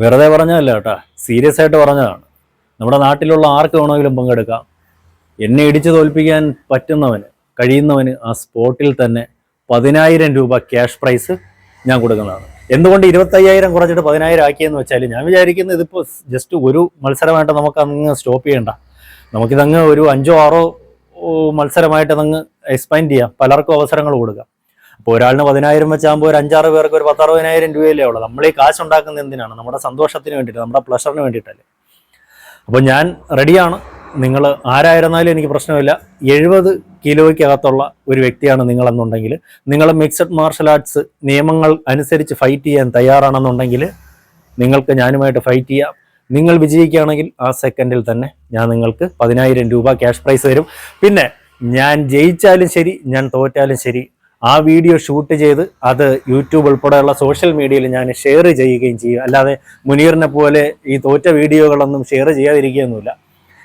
വെറുതെ പറഞ്ഞതല്ല കേട്ടാ. സീരിയസ് ആയിട്ട് പറഞ്ഞതാണ്. നമ്മുടെ നാട്ടിലുള്ള ആർക്ക് വേണമെങ്കിലും പങ്കെടുക്കാം. എന്നെ ഇടിച്ചു തോൽപ്പിക്കാൻ പറ്റുന്നവന് കഴിയുന്നവന് ആ സ്പോട്ടിൽ തന്നെ പതിനായിരം രൂപ ക്യാഷ് പ്രൈസ് ഞാൻ കൊടുക്കുന്നതാണ്. എന്തുകൊണ്ട് ഇരുപത്തയ്യായിരം കുറച്ചിട്ട് പതിനായിരം ആക്കിയെന്ന് വെച്ചാൽ ഞാൻ വിചാരിക്കുന്നത് ഇതിപ്പോൾ ജസ്റ്റ് ഒരു മത്സരമായിട്ട് നമുക്ക് അങ്ങ് സ്റ്റോപ്പ് ചെയ്യണ്ട. നമുക്കിതങ്ങ് ഒരു അഞ്ചോ ആറോ മത്സരമായിട്ട് അതങ്ങ് എക്സ്പാൻഡ് ചെയ്യാം. പലർക്കും അവസരങ്ങൾ കൊടുക്കാം. അപ്പോൾ ഒരാളിന് പതിനായിരം വെച്ചാകുമ്പോൾ ഒരു അഞ്ചാറ് പേർക്ക് ഒരു പത്തറുപതിനായിരം രൂപയല്ലേ ഉള്ളൂ. നമ്മൾ ഈ കാശ് ഉണ്ടാക്കുന്നത് എന്തിനാണ്? നമ്മുടെ സന്തോഷത്തിന് വേണ്ടിയിട്ട് നമ്മുടെ പ്ലഷറിന് വേണ്ടിയിട്ടല്ലേ. അപ്പോൾ ഞാൻ റെഡിയാണ് നിങ്ങൾ ആരായിരുന്നാലും എനിക്ക് പ്രശ്നമില്ല. എഴുപത് കിലോയ്ക്കകത്തുള്ള ഒരു വ്യക്തിയാണ് നിങ്ങളെന്നുണ്ടെങ്കിൽ നിങ്ങൾ മിക്സഡ് മാർഷൽ ആർട്സ് നിയമങ്ങൾ അനുസരിച്ച് ഫൈറ്റ് ചെയ്യാൻ തയ്യാറാണെന്നുണ്ടെങ്കിൽ നിങ്ങൾക്ക് ഞാനുമായിട്ട് ഫൈറ്റ് ചെയ്യാം. നിങ്ങൾ വിജയിക്കുകയാണെങ്കിൽ ആ സെക്കൻഡിൽ തന്നെ ഞാൻ നിങ്ങൾക്ക് പതിനായിരം രൂപ ക്യാഷ് പ്രൈസ് തരും. പിന്നെ ഞാൻ ജയിച്ചാലും ശരി ഞാൻ തോറ്റാലും ശരി ആ വീഡിയോ ഷൂട്ട് ചെയ്ത് അത് യൂട്യൂബ് ഉൾപ്പെടെയുള്ള സോഷ്യൽ മീഡിയയിൽ ഞാൻ ഷെയർ ചെയ്യുകയും ചെയ്യും. അല്ലാതെ മുനീറിനെ പോലെ ഈ തോറ്റ വീഡിയോകളൊന്നും ഷെയർ ചെയ്യാതിരിക്കുകയൊന്നുമില്ല.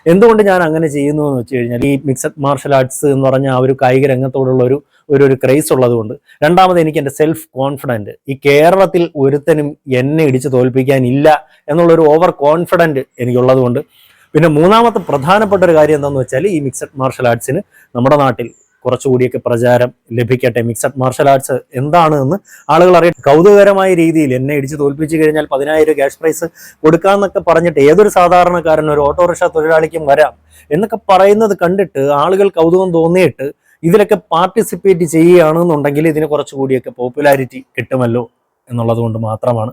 എന്തുകൊണ്ട് ഞാൻ അങ്ങനെ ചെയ്യുന്നു എന്ന് വെച്ച് കഴിഞ്ഞാൽ ഈ മിക്സഡ് മാർഷൽ ആർട്സ് എന്ന് പറഞ്ഞ ആ ഒരു കായിക രംഗത്തോടുള്ള ഒരു ഒരു ഒരു ഉള്ളതുകൊണ്ട്. രണ്ടാമത് എനിക്ക് എന്റെ സെൽഫ് കോൺഫിഡന്റ് ഈ കേരളത്തിൽ ഒരുത്തനും എന്നെ ഇടിച്ച് തോൽപ്പിക്കാനില്ല എന്നുള്ളൊരു ഓവർ കോൺഫിഡന്റ് എനിക്കുള്ളതുകൊണ്ട്. പിന്നെ മൂന്നാമത്തെ പ്രധാനപ്പെട്ട ഒരു കാര്യം എന്താണെന്ന് വെച്ചാൽ ഈ മിക്സഡ് മാർഷൽ ആർട്സിന് നമ്മുടെ നാട്ടിൽ കുറച്ചുകൂടിയൊക്കെ പ്രചാരം ലഭിക്കട്ടെ. മിക്സഡ് മാർഷൽ ആർട്സ് എന്താണ് എന്ന് ആളുകൾ അറിയാം. കൗതുകകരമായ രീതിയിൽ എന്നെ ഇടിച്ച് തോൽപ്പിച്ചു കഴിഞ്ഞാൽ പതിനായിരം ക്യാഷ് പ്രൈസ് കൊടുക്കാന്നൊക്കെ പറഞ്ഞിട്ട് ഏതൊരു സാധാരണക്കാരനും ഒരു ഓട്ടോറിക്ഷ തൊഴിലാളിക്കും വരാം എന്നൊക്കെ പറയുന്നത് കണ്ടിട്ട് ആളുകൾ കൗതുകം തോന്നിയിട്ട് ഇതിലൊക്കെ പാർട്ടിസിപ്പേറ്റ് ചെയ്യുകയാണെന്നുണ്ടെങ്കിൽ ഇതിന് കുറച്ചുകൂടിയൊക്കെ പോപ്പുലാരിറ്റി കിട്ടുമല്ലോ എന്നുള്ളത് കൊണ്ട് മാത്രമാണ്.